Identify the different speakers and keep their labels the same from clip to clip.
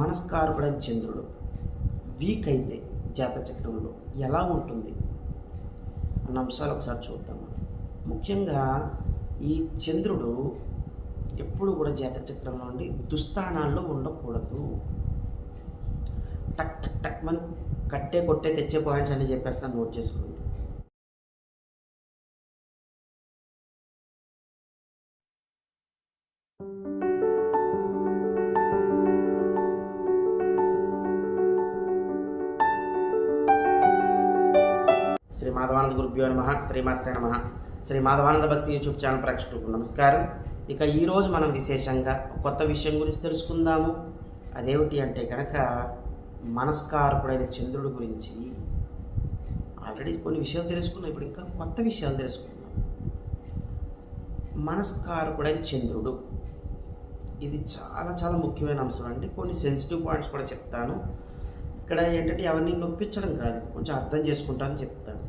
Speaker 1: మనస్కారకుడైన చంద్రుడు వీక్ అయితే జాతచక్రంలో ఎలా ఉంటుంది? అన్న అంశాలు ఒకసారి చూద్దాం. ముఖ్యంగా ఈ చంద్రుడు ఎప్పుడు కూడా జాతచక్రం నుండి దుస్థానాల్లో ఉండకూడదు. టక్ టక్ టక్ మన కట్టే కొట్టే తెచ్చే పాయింట్స్ అన్ని చెప్పేస్తాను నోట్ చేసుకోండి. మాధవానంద గురుభ్యో నమ శ్రీమాత్రే నమ. శ్రీ మాధవానంద భక్తి యూట్యూబ్ ఛానల్ ప్రేక్షకులకు నమస్కారం. ఇక ఈరోజు మనం విశేషంగా కొత్త విషయం గురించి తెలుసుకుందాము. అదేమిటి అంటే కనుక మనస్కారకుడైన చంద్రుడి గురించి ఆల్రెడీ కొన్ని విషయాలు తెలుసుకున్నాం. ఇప్పుడు ఇంకా కొత్త విషయాలు తెలుసుకుందాం. మనస్కారకుడైన చంద్రుడు. ఇది చాలా చాలా ముఖ్యమైన అంశం అండి. కొన్ని సెన్సిటివ్ పాయింట్స్ కూడా చెప్తాను. ఇక్కడ ఏంటంటే ఎవరిని నొప్పించడం కాదు కొంచెం అర్థం చేసుకుంటానని చెప్తాను.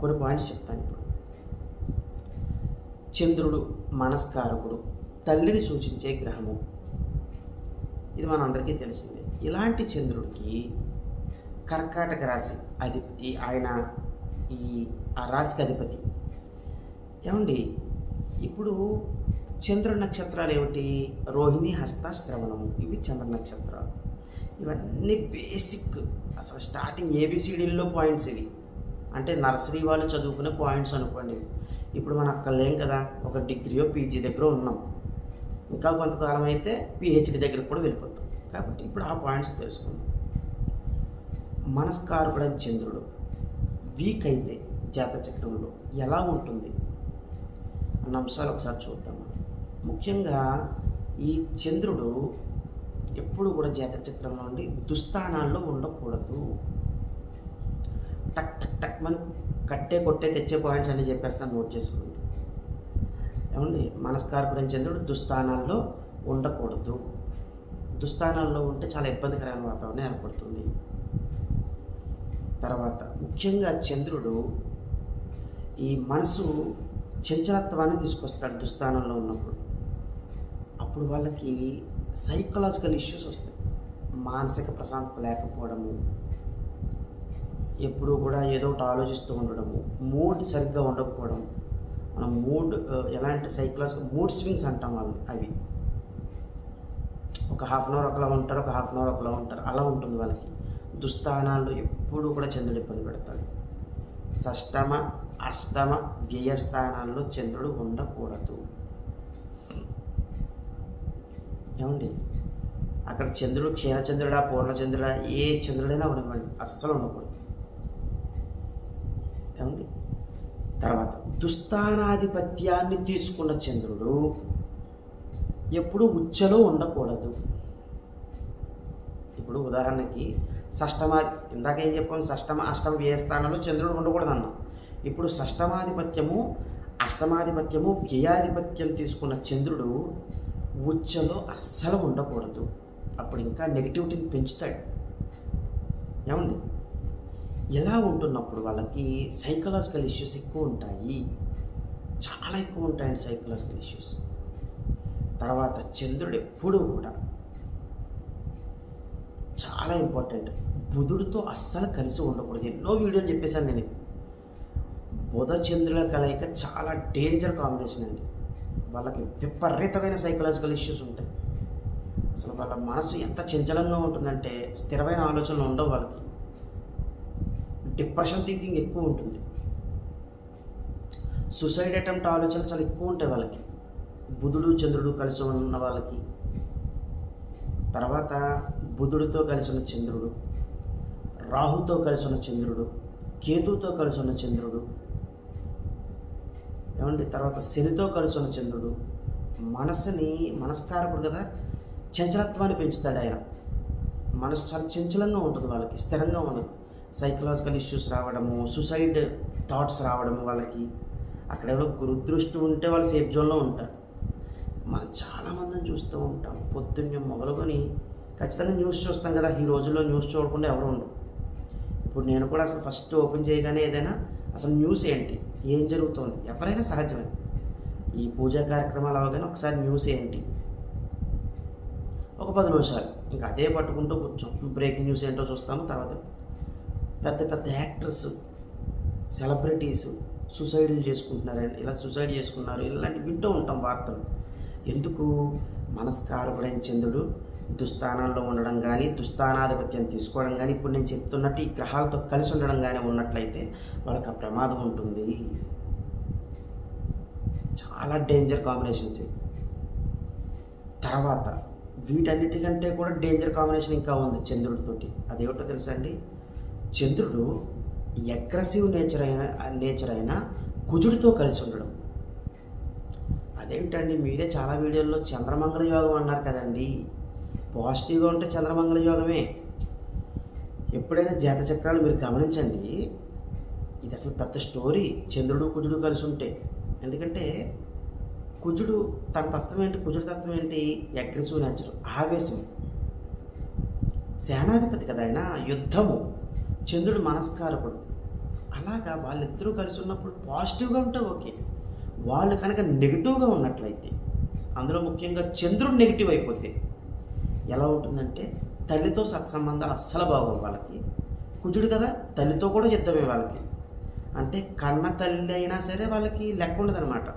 Speaker 1: కొన్ని పాయింట్స్ చెప్తాను ఇప్పుడు. చంద్రుడు మనస్కారకుడు తల్లిని సూచించే గ్రహము. ఇది మనందరికీ తెలిసిందే. ఇలాంటి చంద్రుడికి కర్కాటక రాశి అది ఈ ఆయన ఈ ఆ రాశికి అధిపతి. ఏమండి? ఇప్పుడు చంద్ర నక్షత్రాలు ఏమిటి? రోహిణి హస్త శ్రవణము. ఇవి చంద్ర నక్షత్రాలు. ఇవన్నీ బేసిక్ అసలు స్టార్టింగ్ ఏబిసిడీల్లో పాయింట్స్ ఇవి. అంటే నర్సరీ వాళ్ళు చదువుకునే పాయింట్స్ అనుకోండి. ఇప్పుడు మనం అక్కడ లేం కదా ఒక డిగ్రీయో పీజీ దగ్గర ఉన్నాం. ఇంకా కొంతకాలం అయితే పిహెచ్డి దగ్గరకు కూడా వెళ్ళిపోతాం. కాబట్టి ఇప్పుడు ఆ పాయింట్స్ తెలుసుకుందాం. మనస్కారకుడైన చంద్రుడు వీక్ అయితే జాతచక్రంలో ఎలా ఉంటుంది? అన్న అంశాలు ఒకసారి చూద్దాం. ముఖ్యంగా ఈ చంద్రుడు ఎప్పుడు కూడా జాతచక్రం నుండి దుస్థానాల్లో ఉండకూడదు. టక్ టక్ టక్ మన కట్టే కొట్టే తెచ్చే పాయింట్స్ అన్ని చెప్పేస్తాను నోట్ చేసుకోండి. ఏమండి? మనస్కారకుడైన చంద్రుడు దుస్థానాల్లో ఉండకూడదు. దుస్థానాల్లో ఉంటే చాలా ఇబ్బందికరమైన వాతావరణం ఏర్పడుతుంది. తర్వాత ముఖ్యంగా చంద్రుడు ఈ మనసు చంచలత్వాన్ని తీసుకొస్తాడు దుస్థానంలో ఉన్నప్పుడు. అప్పుడు వాళ్ళకి సైకలాజికల్ ఇష్యూస్ వస్తాయి. మానసిక ప్రశాంతత లేకపోవడము ఎప్పుడూ కూడా ఏదో ఒకటి ఆలోచిస్తూ ఉండడము. మూడ్ సరిగ్గా ఉండకపోవడం. మనం మూడ్ ఎలాంటి సైక్లాస్ మూడ్ స్వింగ్స్ అంటాం వాళ్ళు అవి. ఒక హాఫ్ అన్ అవర్ ఒకలా ఉంటారు ఒక హాఫ్ అన్ అవర్ ఒకలా ఉంటారు. అలా ఉంటుంది వాళ్ళకి. దుస్థానాల్లో ఎప్పుడూ కూడా చంద్రుడు ఇబ్బంది పెడతాడు. షష్టమ అష్టమ వ్యయస్థానాల్లో చంద్రుడు ఉండకూడదు. ఏమండి? అక్కడ చంద్రుడు క్షీణచంద్రుడా పూర్ణచంద్రుడా ఏ చంద్రుడైనా ఉండకండి అస్సలు ఉండకూడదు. ఏమండి తర్వాత దుస్థానాధిపత్యాన్ని తీసుకున్న చంద్రుడు ఎప్పుడు ఉచ్చలో ఉండకూడదు. ఇప్పుడు ఉదాహరణకి షష్టమ ఇందాక ఏం చెప్పాం షష్టమ అష్టమ వ్యయ స్థానంలో చంద్రుడు ఉండకూడదు అన్నాం ఇప్పుడు షష్టమాధిపత్యము అష్టమాధిపత్యము వ్యయాధిపత్యం తీసుకున్న చంద్రుడు ఉచ్చలో అస్సలు ఉండకూడదు. అప్పుడు ఇంకా నెగిటివిటీని పెంచుతాడు. ఏమండి ఎలా ఉంటున్నప్పుడు వాళ్ళకి సైకలాజికల్ ఇష్యూస్ ఎక్కువ ఉంటాయి? చాలా ఎక్కువ ఉంటాయండి సైకలాజికల్ ఇష్యూస్ తర్వాత చంద్రుడు ఎప్పుడూ కూడా చాలా ఇంపార్టెంట్ బుధుడితో అస్సలు కలిసి ఉండకూడదు. ఎన్నో వీడియోలు చెప్పేశాను నేను. బుధ చంద్రుల కలయిక చాలా డేంజర్ కాంబినేషన్ అండి. వాళ్ళకి విపరీతమైన సైకలాజికల్ ఇష్యూస్ ఉంటాయి. అసలు వాళ్ళ మనసు ఎంత చంచలంగా ఉంటుందంటే స్థిరమైన ఆలోచనలు ఉండవు వాళ్ళకి. డిప్రెషన్ థింకింగ్ ఎక్కువ ఉంటుంది. సూసైడ్ అటెంప్ట్ ఆలోచనలు చాలా ఎక్కువ ఉంటాయి వాళ్ళకి. బుధుడు చంద్రుడు కలిసి ఉన్న వాళ్ళకి. తర్వాత బుధుడితో కలిసి ఉన్న చంద్రుడు రాహుతో కలిసి ఉన్న చంద్రుడు కేతుతో కలిసి ఉన్న చంద్రుడు ఏమండి? తర్వాత శనితో కలిసి ఉన్న చంద్రుడు. మనసుని మనస్కారకుడు కదా చంచలత్వాన్ని పెంచుతాడు ఆయన. మనసు చాలా చంచలంగా ఉంటుంది వాళ్ళకి స్థిరంగా ఉండదు. సైకలాజికల్ ఇష్యూస్ రావడము సుసైడ్ థాట్స్ రావడము వాళ్ళకి. అక్కడ ఏమైనా గురుదృష్టి ఉంటే వాళ్ళు సేఫ్ జోన్లో ఉంటారు. మనం చాలామందిని చూస్తూ ఉంటాం. పొద్దున్నే మొదలుకొని ఖచ్చితంగా న్యూస్ చూస్తాం కదా. ఈ రోజుల్లో న్యూస్ చూడకుండా ఎవరు ఉండరు. ఇప్పుడు నేను కూడా అసలు ఫస్ట్ ఓపెన్ చేయగానే ఏదైనా అసలు న్యూస్ ఏంటి? ఏం జరుగుతుంది? ఎవరైనా సహజమే. ఈ పూజా కార్యక్రమాలు అవగానే ఒకసారి న్యూస్ ఏంటి? ఒక పది నిమిషాలు. ఇంకా అదే పట్టుకుంటూ కూర్చోం. బ్రేకింగ్ న్యూస్ ఏంటో చూస్తాము తర్వాత పెద్ద పెద్ద యాక్టర్స్ సెలబ్రిటీస్ సూసైడ్లు చేసుకుంటున్నారండి ఇలా సూసైడ్ చేసుకున్నారు. ఇలాంటి వింటూ ఉంటాం వార్తలు. ఎందుకు? మనస్కారపడైన చంద్రుడు దుస్థానాల్లో ఉండడం కానీ దుస్థానాధిపత్యం తీసుకోవడం కానీ ఇప్పుడు నేను చెప్తున్నట్టు ఈ గ్రహాలతో కలిసి ఉండడం కానీ ఉన్నట్లయితే వాళ్ళకి ఆ ప్రమాదం ఉంటుంది. చాలా డేంజర్ కాంబినేషన్స్ తర్వాత వీటన్నిటికంటే కూడా డేంజర్ కాంబినేషన్ ఇంకా ఉంది చంద్రుడితోటి అదేమిటో తెలుసా అండి? చంద్రుడు అగ్రెసివ్ నేచర్ అయిన నేచర్ అయిన కుజుడితో కలిసి ఉండడం. అదేంటండి మీరే చాలా వీడియోల్లో చంద్రమంగళ యోగం అన్నారు కదండి. పాజిటివ్గా ఉంటే చంద్రమంగళ యోగమే. ఎప్పుడైనా జాత చక్రాలు మీరు గమనించండి. ఇది అసలు పెద్ద స్టోరీ చంద్రుడు కుజుడు కలిసి ఉంటే. ఎందుకంటే కుజుడు తన తత్వం ఏంటి కుజుడు తత్వం ఏంటి? అగ్రెసివ్ నేచర్ ఆవేశం. సేనాధిపతి కదా ఆయన యుద్ధము. చంద్రుడు మనస్కారకుడు అలాగా వాళ్ళిద్దరూ కలిసి ఉన్నప్పుడు పాజిటివ్గా ఉంటే ఓకే. వాళ్ళు కనుక నెగిటివ్గా ఉన్నట్లయితే అందులో ముఖ్యంగా చంద్రుడు నెగిటివ్ అయిపోతే ఎలా ఉంటుందంటే తల్లితో సత్సంబంధాలు అస్సలు బాగోవు వాళ్ళకి. కుజుడు కదా తల్లితో కూడా యుద్ధమే వాళ్ళకి. అంటే కన్న తల్లి అయినా సరే వాళ్ళకి లెక్క ఉండదనమాట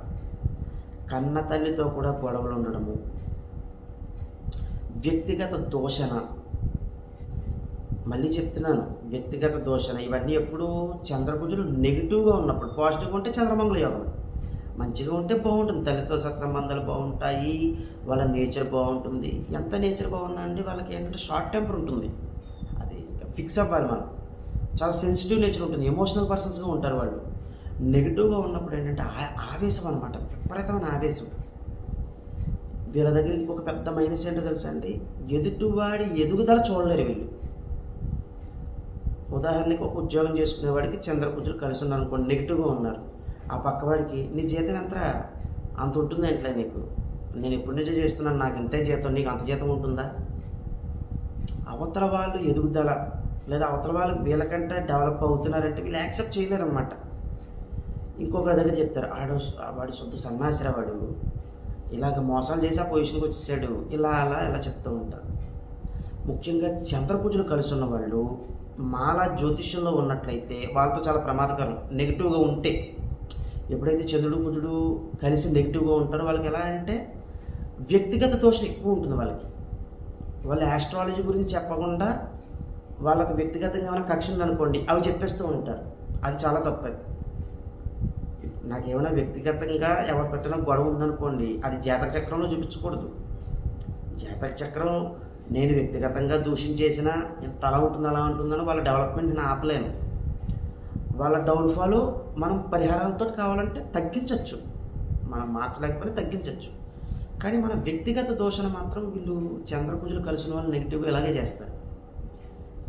Speaker 1: కన్న తల్లితో కూడా గొడవలు ఉండడము వ్యక్తిగత దోషణ మళ్ళీ చెప్తున్నాను వ్యక్తిగత దోషణ ఇవన్నీ ఎప్పుడు చంద్రకుజులు నెగిటివ్గా ఉన్నప్పుడు పాజిటివ్గా ఉంటే చంద్రమంగళ యోగం. మంచిగా ఉంటే బాగుంటుంది తల్లితో సత్సంబంధాలు బాగుంటాయి వాళ్ళ నేచర్ బాగుంటుంది. ఎంత నేచర్ బాగున్నా అండి వాళ్ళకి ఏంటంటే షార్ట్ టెంపర్ ఉంటుంది. అది ఇంకా ఫిక్స్ అవ్వాలి మనం. చాలా సెన్సిటివ్ నేచర్ ఉంటుంది ఎమోషనల్ పర్సన్స్గా ఉంటారు వాళ్ళు. నెగిటివ్గా ఉన్నప్పుడు ఏంటంటే ఆ- ఆవేశం అనమాట విపరీతమైన ఆవేశం. వీళ్ళ దగ్గర ఇంకొక పెద్ద మైనస్ ఏంటో తెలుసా అండి? ఎదుటివాడి ఎదుగుదల చూడలేరు వీళ్ళు. ఉదాహరణకి ఒక ఉద్యోగం చేసుకునేవాడికి చంద్రకుజులు కలిసి ఉన్నారు అనుకోండి నెగిటివ్గా ఉన్నారు. ఆ పక్కవాడికి నీ జీతం ఎంత అంత ఉంటుంది ఏంట్లే నీకు? నేను ఎప్పటి నుంచో చేస్తున్నాను? నాకు ఇంతే జీతం? నీకు అంత జీతం ఉంటుందా? అవతల వాళ్ళు ఎదుగుదల లేదా అవతల వాళ్ళు వీళ్ళకంటే డెవలప్ అవుతున్నారంటే వీళ్ళు యాక్సెప్ట్ చేయలేరన్నమాట. ఇంకొకరి దగ్గర చెప్తారు ఆడు వాడు శుద్ధ సన్నాసిరా వాడు. ఇలాగ మోసాలు చేసి ఆ పొజిషన్కి వచ్చేసాడు. ఇలా అలా ఇలా చెప్తూ ఉంటారు. ముఖ్యంగా చంద్రపూజలు కలిసి ఉన్న వాళ్ళు మాల జ్యోతిష్యంలో ఉన్నట్లయితే వాళ్ళతో చాలా ప్రమాదకరం. నెగిటివ్గా ఉంటే ఎప్పుడైతే చంద్రుడు కుజుడు కలిసి నెగిటివ్గా ఉంటారో వాళ్ళకి ఎలా అంటే వ్యక్తిగత దోషం ఎక్కువ ఉంటుంది వాళ్ళకి. వాళ్ళు ఆస్ట్రాలజీ గురించి చెప్పకుండా వాళ్ళకి వ్యక్తిగతంగా ఏమైనా కక్ష ఉందనుకోండి అవి చెప్పేస్తూ ఉంటారు. అది చాలా తప్పది నాకేమైనా వ్యక్తిగతంగా ఎవరితోటైనా గొడవ ఉందనుకోండి అది జాతక చక్రంలో చూపించకూడదు. జాతక చక్రం నేను వ్యక్తిగతంగా దూషించేసిన ఎంత అలా ఉంటుంది అలా ఉంటుందని వాళ్ళ డెవలప్మెంట్ నేను ఆపలేను. వాళ్ళ డౌన్ఫాల్ మనం పరిహారంతో కావాలంటే తగ్గించవచ్చు మనం మార్చలేకపోయినా తగ్గించవచ్చు కానీ మన వ్యక్తిగత దోషణ మాత్రం వీళ్ళు చంద్రపూజలు కలిసిన వాళ్ళు నెగిటివ్గా ఇలాగే చేస్తారు.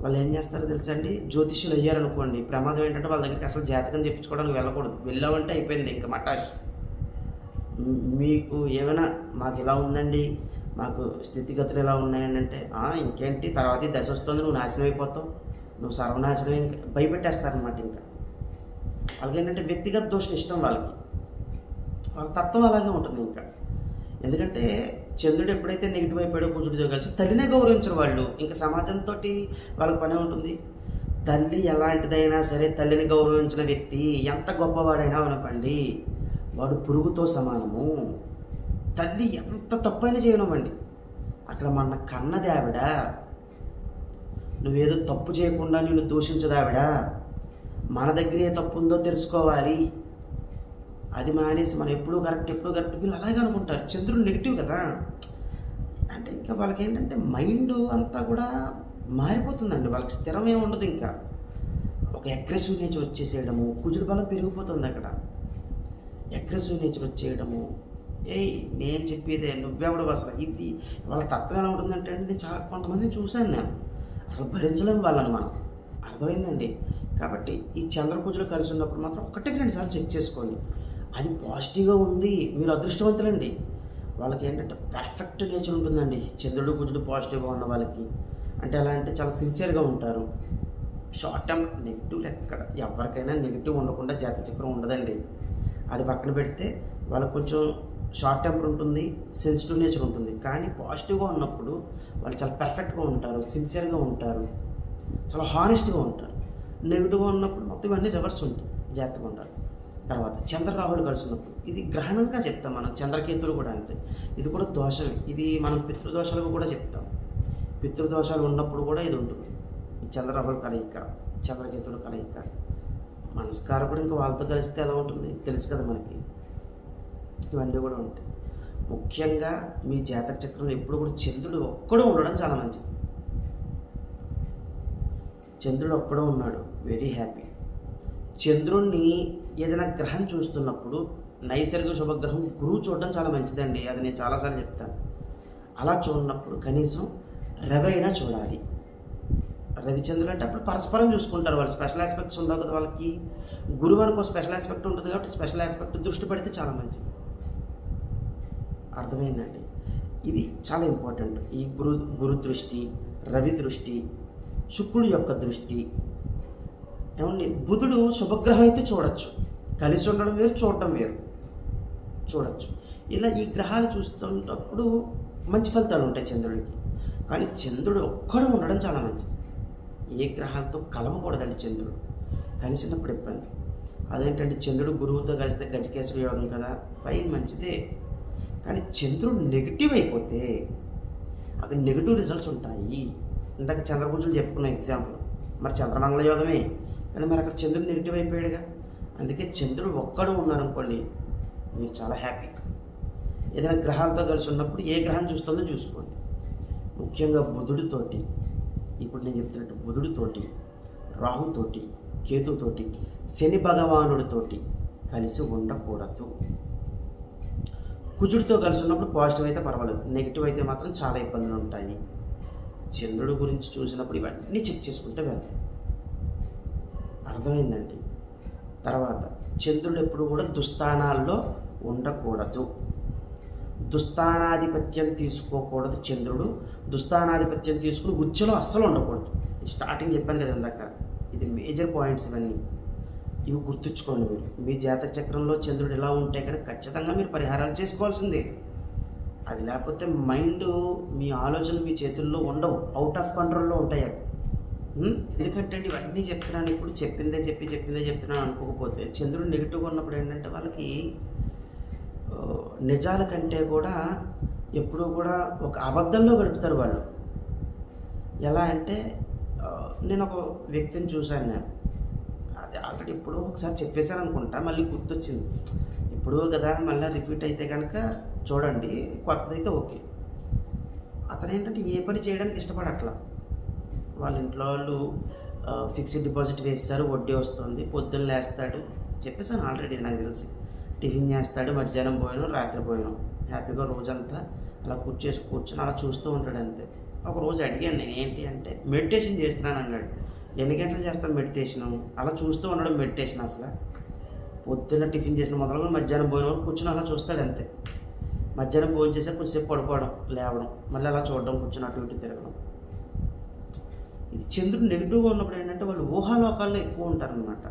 Speaker 1: వాళ్ళు ఏం చేస్తారో తెలుసా అండి? జ్యోతిష్యులు అయ్యారనుకోండి ప్రమాదం ఏంటంటే వాళ్ళ దగ్గరికి అసలు జాతకం చెప్పించుకోవడానికి వెళ్ళకూడదు. వెళ్ళామంటే అయిపోయింది ఇంకా మటాష్ మీకు ఏమైనా మాకు ఇలా ఉందండి? నాకు స్థితిగతులు ఎలా ఉన్నాయండి అంటే ఇంకేంటి? తర్వాత ఈ దశ వస్తుంది నువ్వు నాశనం అయిపోతావు. నువ్వు సర్వనాశనం ఇంకా భయపెట్టేస్తారనమాట ఇంకా. వాళ్ళకి ఏంటంటే వ్యక్తిగత దోషం ఇష్టం వాళ్ళకి. వాళ్ళ తత్వం అలాగే ఉంటుంది ఇంకా. ఎందుకంటే చంద్రుడు ఎప్పుడైతే నెగిటివ్ అయిపోయాడో కుజుడితో కలిసి తల్లినే గౌరవించరు వాళ్ళు. ఇంకా సమాజంతో వాళ్ళకి పనే ఉంటుంది. తల్లి ఎలాంటిదైనా సరే తల్లిని గౌరవించిన వ్యక్తి ఎంత గొప్పవాడైనా అనుకోండి వాడు పురుగుతో సమానము. తల్లి ఎంత తప్పైనా చేయనమండి అక్కడ మన కన్నది ఆవిడ నువ్వేదో తప్పు చేయకుండా నిన్ను దూషించదు ఆవిడ. మన దగ్గర ఏ తప్పు ఉందో తెలుసుకోవాలి. అది మానేసి మనం ఎప్పుడు కరెక్ట్ ఎప్పుడు కరెక్ట్ వీళ్ళు అలాగే అనుకుంటారు. చంద్రుడు నెగిటివ్ కదా. అంటే ఇంకా వాళ్ళకి ఏంటంటే మైండ్ అంతా కూడా మారిపోతుందండి. వాళ్ళకి స్థిరమే ఉండదు ఇంకా. ఒక అగ్రెసివ్ నేచర్ వచ్చేసేయడము కుజుడు బలం పెరిగిపోతుంది అక్కడ. అగ్రెసివ్ నేచర్ వచ్చేయడము ఏయ్ నేను చెప్పేదే నువ్వెవడు అసలు ఇది. వాళ్ళ తత్వం ఎలా ఉంటుందంటే అండి నేను చాలా కొంతమందిని చూశాను నేను. అసలు భరించలేము వాళ్ళని మనం. అర్థమైందండి? కాబట్టి ఈ చంద్ర పూజలు కలిసి ఉన్నప్పుడు మాత్రం ఒకటికి రెండు సార్లు చెక్ చేసుకోండి. అది పాజిటివ్గా ఉంది. మీరు అదృష్టవంతులండి. వాళ్ళకి ఏంటంటే పర్ఫెక్ట్ నేచర్ ఉంటుందండి. చంద్రుడు కుజుడు పాజిటివ్గా ఉన్న వాళ్ళకి. అంటే ఎలా అంటే చాలా సిన్సియర్గా ఉంటారు. షార్ట్ టర్మ్ నెగిటివ్ ఎక్కడ? ఎవరికైనా నెగిటివ్ ఉండకుండా జాతచక్రం ఉండదండి. అది పక్కన పెడితే వాళ్ళకి కొంచెం షార్ట్ టెంపర్ ఉంటుంది సెన్సిటివ్ నేచర్ ఉంటుంది. కానీ పాజిటివ్గా ఉన్నప్పుడు వాళ్ళు చాలా పర్ఫెక్ట్గా ఉంటారు సిన్సియర్గా ఉంటారు చాలా హానెస్ట్గా ఉంటారు. నెగిటివ్గా ఉన్నప్పుడు మొత్తం ఇవన్నీ రివర్స్ ఉంటాయి జాగ్రత్తగా ఉండాలి. తర్వాత చంద్రరాహుడు కలిసినప్పుడు ఇది గ్రహణంగా చెప్తాం మనం చంద్రకేతులు కూడా అంతే. ఇది కూడా దోషమే. ఇది మనం పితృదోషాలకు కూడా చెప్తాం. పితృదోషాలు ఉన్నప్పుడు కూడా ఇది ఉంటుంది. ఈ చంద్రరాహుడు కలయిక చంద్రకేతుడు కలయిక. మనస్కారం కూడా ఇంకా వాళ్ళతో కలిస్తే ఎలా ఉంటుంది? తెలుసు కదా మనకి. ఇవన్నీ కూడా ఉంటాయి. ముఖ్యంగా మీ జాతక చక్రంలో ఎప్పుడు కూడా చంద్రుడు ఒక్కడూ ఉండడం చాలా మంచిది. చంద్రుడు ఒక్కడో ఉన్నాడు. వెరీ హ్యాపీ చంద్రుణ్ణి ఏదైనా గ్రహం చూస్తున్నప్పుడు నైసర్గిక శుభగ్రహం గురువు చూడడం చాలా మంచిదండి. అది నేను చాలాసార్లు చెప్తాను. అలా చూడనప్పుడు కనీసం రవి అయినా చూడాలి. రవిచంద్రులు అంటే అప్పుడు పరస్పరం చూసుకుంటారు. వాళ్ళు స్పెషల్ ఆస్పెక్ట్స్ ఉండవు కదా వాళ్ళకి. గురువు అనుకో స్పెషల్ ఆస్పెక్ట్ ఉంటుంది కాబట్టి స్పెషల్ ఆస్పెక్ట్ దృష్టి పెడితే చాలా మంచిది. అర్థమైందండి? ఇది చాలా ఇంపార్టెంట్ ఈ గురు గురు దృష్టి రవి దృష్టి శుక్రుడు యొక్క దృష్టి. ఏమండి? బుధుడు శుభగ్రహం అయితే చూడొచ్చు. కలిసి ఉండడం వేరు చూడటం వేరు. చూడొచ్చు. ఇలా ఈ గ్రహాలు చూస్తున్నప్పుడు మంచి ఫలితాలు ఉంటాయి చంద్రుడికి. కానీ చంద్రుడు ఒక్కడు ఉండడం చాలా మంచిది. ఏ గ్రహాలతో కలవకూడదండి చంద్రుడు? కలిసినప్పుడు ఇబ్బంది. అదేంటంటే చంద్రుడు గురువుతో కలిస్తే గజకేశ్వర యోగం కదా? ఫైన్ మంచిదే. కానీ చంద్రుడు నెగిటివ్ అయిపోతే అక్కడ నెగిటివ్ రిజల్ట్స్ ఉంటాయి. ఇందాక చంద్రపూజలు చెప్పుకున్న ఎగ్జాంపుల్. మరి చంద్రమంగళ యోగమే. కానీ మరి అక్కడ చంద్రుడు నెగిటివ్ అయిపోయాడుగా. అందుకే చంద్రుడు ఒక్కడు ఉన్నారనుకోండి మీరు చాలా హ్యాపీ. ఏదైనా గ్రహాలతో కలిసి ఉన్నప్పుడు ఏ గ్రహం చూస్తుందో చూసుకోండి. ముఖ్యంగా బుధుడితోటి ఇప్పుడు నేను చెప్తున్నట్టు బుధుడితోటి రాహుతోటి కేతుతోటి శని భగవానుడితోటి కలిసి ఉండకూడదు. కుజుడితో కలిసి ఉన్నప్పుడు పాజిటివ్ అయితే పర్వాలేదు. నెగిటివ్ అయితే మాత్రం చాలా ఇబ్బందులు ఉంటాయి. చంద్రుడు గురించి చూసినప్పుడు ఇవన్నీ చెక్ చేసుకుంటే వెళ్ళాలి. అర్థమైందండి? తర్వాత చంద్రుడు ఎప్పుడు కూడా దుస్థానాల్లో ఉండకూడదు. దుస్థానాధిపత్యం తీసుకోకూడదు చంద్రుడు. దుస్థానాధిపత్యం తీసుకుని ఉచ్చలో అస్సలు ఉండకూడదు. స్టార్టింగ్ చెప్పాను కదా ఇందాక. ఇది మేజర్ పాయింట్స్ ఇవన్నీ. ఇవి గుర్తుంచుకోండి మీరు. మీ జాతక చక్రంలో చంద్రుడు ఎలా ఉంటే కనుక ఖచ్చితంగా మీరు పరిహారాలు చేసుకోవాల్సిందే. అది లేకపోతే మైండ్ మీ ఆలోచనలు మీ చేతుల్లో ఉండవు. అవుట్ ఆఫ్ కంట్రోల్లో ఉంటాయి అవి. ఎందుకంటే అండి ఇవన్నీ చెప్తున్నాను. ఇప్పుడు చెప్పిందే చెప్పి చెప్పిందే చెప్తున్నాను అనుకోకపోతే చంద్రుడు నెగిటివ్గా ఉన్నప్పుడు ఏంటంటే వాళ్ళకి నిజాల కంటే కూడా ఎప్పుడూ కూడా ఒక అబద్ధంలో గడుపుతారు వాళ్ళు. ఎలా అంటే నేను ఒక వ్యక్తిని చూశాను నేను. అది ఆల్రెడీ ఇప్పుడు ఒకసారి చెప్పేశాను అనుకుంటా మళ్ళీ గుర్తొచ్చింది. ఇప్పుడు కదా మళ్ళీ రిపీట్ అయితే కనుక చూడండి కొత్తదైతే ఓకే. అతను ఏంటంటే ఏ పని చేయడానికి ఇష్టపడట్లా. వాళ్ళ ఇంట్లో వాళ్ళు ఫిక్స్డ్ డిపాజిట్ వేస్తారు వడ్డీ వస్తుంది పొద్దున్న లేస్తాడు చెప్పేసాను ఆల్రెడీ నాకు తెలిసి. టిఫిన్ చేస్తాడు మధ్యాహ్నం పోయాను రాత్రి పోయాను హ్యాపీగా రోజంతా అలా కూర్చేసి కూర్చొని అలా చూస్తూ ఉంటాడు అంతే. ఒక రోజు అడిగాను నేను ఏంటి అంటే మెడిటేషన్ చేస్తున్నాను అన్నాడు. ఎన్ని గంటలు చేస్తాను మెడిటేషన్? అలా చూస్తూ ఉన్నాడు మెడిటేషన్ అసలు. పొద్దున్న టిఫిన్ చేసిన మొదలు మధ్యాహ్నం పోయిన వరకు కూర్చొని అలా చూస్తాడు అంతే. మధ్యాహ్నం భోజనం చేసే కొంచెంసేపు పడుకోవడం లేవడం మళ్ళీ అలా చూడడం కూర్చొని అటు ఇటు తిరగడం. ఇది చంద్రుడు నెగిటివ్గా ఉన్నప్పుడు ఏంటంటే వాళ్ళు ఊహాలోకాల్లో ఎక్కువ ఉంటారనమాట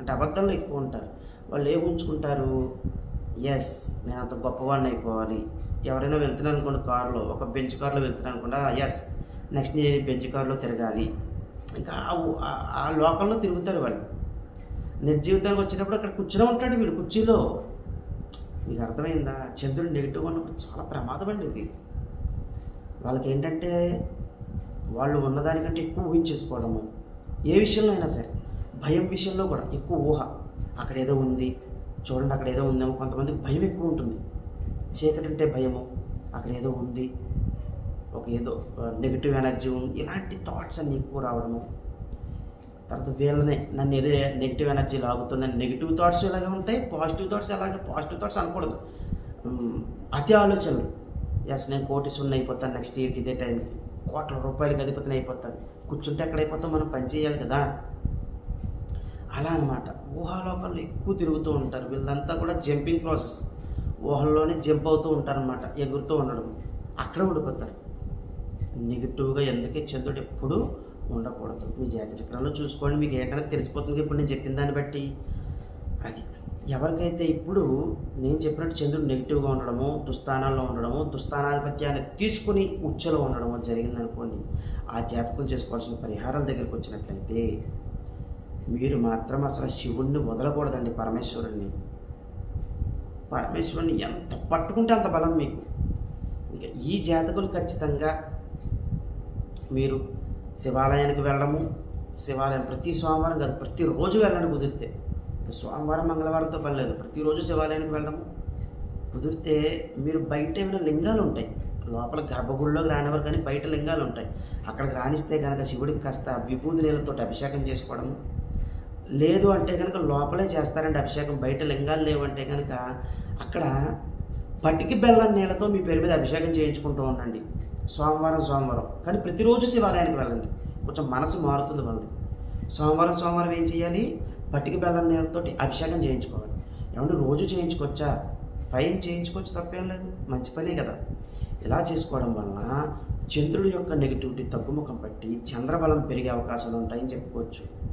Speaker 1: అంటే అబద్ధంలో ఎక్కువ ఉంటారు. వాళ్ళు ఏ ఉంచుకుంటారు? ఎస్ నేను అంత గొప్పవాడిని అయిపోవాలి. ఎవరైనా వెళ్తున్నాను అనుకోండి కారులో ఒక బెంచ్ కార్లో వెళ్తున్నాను అనుకోండి ఎస్ నెక్స్ట్ నేను బెంచ్ కార్లో తిరగాలి. ఇంకా ఆ లోకల్లో ఆ- తిరుగుతారు వాళ్ళు. నిజ జీవితానికి వచ్చినప్పుడు అక్కడ కూర్చునే ఉంటాడు వీడు కుర్చీలో. మీకు అర్థమైందా? చంద్రుడు నెగిటివ్ ఉన్నప్పుడు చాలా ప్రమాదం అండి ఇది. వాళ్ళకి ఏంటంటే వాళ్ళు ఉన్నదానికంటే ఎక్కువ ఊహించేసుకోవడము. ఏ విషయంలో అయినా సరే భయం విషయంలో కూడా ఎక్కువ ఊహ. అక్కడ ఏదో ఉంది. చూడండి అక్కడ ఏదో ఉందేమో. కొంతమందికి భయం ఎక్కువ ఉంటుంది. చీకటి అంటే భయము అక్కడ ఏదో ఉంది. ఒక ఏదో నెగిటివ్ ఎనర్జీ ఉంది ఇలాంటి థాట్స్ అన్నీ ఎక్కువ రావడము. తర్వాత వీళ్ళనే నన్ను ఏదో నెగిటివ్ ఎనర్జీ లాగుతుంది నెగిటివ్ థాట్స్ ఇలాగే ఉంటాయి పాజిటివ్ థాట్స్ అలాగే పాజిటివ్ థాట్స్ అనకూడదు. అతి ఆలోచనలు. ఎస్ నేను కోటీసుని అయిపోతాను నెక్స్ట్ ఇయర్కి ఇదే టైంకి కోట్ల రూపాయలకి అధిపతిని అయిపోతాను. కూర్చుంటే ఎక్కడైపోతాం మనం పని చేయాలి కదా. అలా అనమాట ఊహాలోకంలో ఎక్కువ తిరుగుతూ ఉంటారు. వీళ్ళంతా కూడా జంపింగ్ ప్రాసెస్ ఊహల్లోనే జంప్ అవుతూ ఉంటారనమాట ఎగురుతూ ఉండడం. అక్కడ ఉండిపోతారు. నెగిటివ్గా ఎందుకే చంద్రుడు ఎప్పుడూ ఉండకూడదు. మీ జాతి చక్రంలో చూసుకోండి. మీకు ఏంటనే తెలిసిపోతుంది. ఇప్పుడు నేను చెప్పిన దాన్ని బట్టి. అది. ఎవరికైతే ఇప్పుడు నేను చెప్పినట్టు చంద్రుడు నెగిటివ్గా ఉండడము దుస్థానాల్లో ఉండడము దుస్థానాధిపత్యాన్ని తీసుకుని ఉచ్చలో ఉండడము జరిగిందనుకోండి ఆ జాతకం చేసుకోవాల్సిన పరిహారాల దగ్గరికి వచ్చినట్లయితే మీరు మాత్రం అసలు శివుణ్ణి వదలకూడదండి పరమేశ్వరుణ్ణి. పరమేశ్వరుని ఎంత పట్టుకుంటే అంత బలం మీకు. ఇంకా ఈ జాతకులు ఖచ్చితంగా మీరు శివాలయానికి వెళ్ళడము శివాలయం ప్రతి సోమవారం కాదు ప్రతిరోజు వెళ్ళండి కుదిరితే. సోమవారం మంగళవారంతో పని లేదు. ప్రతిరోజు శివాలయానికి వెళ్ళడము కుదిరితే మీరు బయట ఏమైనా లింగాలు ఉంటాయి. లోపల గర్భగుడిలోకి రానివారు కానీ బయట లింగాలు ఉంటాయి. అక్కడికి రాణిస్తే కనుక శివుడికి కాస్త విభూతి నీళ్ళతో అభిషేకం చేసుకోవడము లేదు అంటే కనుక లోపలే చేస్తారండి అభిషేకం బయట లింగాలు లేవంటే కనుక అక్కడ పటికి బెల్లం నీళ్ళతో మీ పేరు మీద అభిషేకం చేయించుకుంటూ ఉండండి. సోమవారం సోమవారం. కానీ ప్రతిరోజు శివాలయానికి వెళ్ళండి. కొంచెం మనసు మారుతుంది వాళ్ళది సోమవారం సోమవారం ఏం చేయాలి? పటికి బెల్లం నీళ్ళతోటి అభిషేకం చేయించుకోవాలి. ఏమంటే రోజు చేయించుకోవచ్చా? ఫైన్ చేయించుకోవచ్చు తప్పేం లేదు. మంచి పనే కదా. ఇలా చేసుకోవడం వలన చంద్రుడి యొక్క నెగిటివిటీ తగ్గుముఖం పట్టి చంద్రబలం పెరిగే అవకాశాలు ఉంటాయని చెప్పుకోవచ్చు.